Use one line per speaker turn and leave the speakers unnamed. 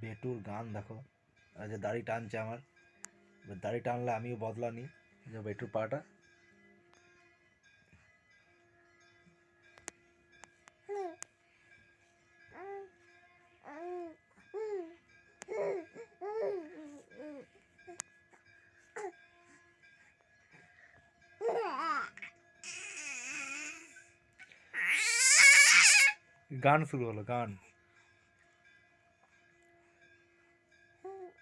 বেটুর গান, দেখো। আর যে দাড়ি টানছে আমার দাড়ি টানলে আমিও বদলা নিই যে বেটুর পাটা। গান শুরু হলো, গান।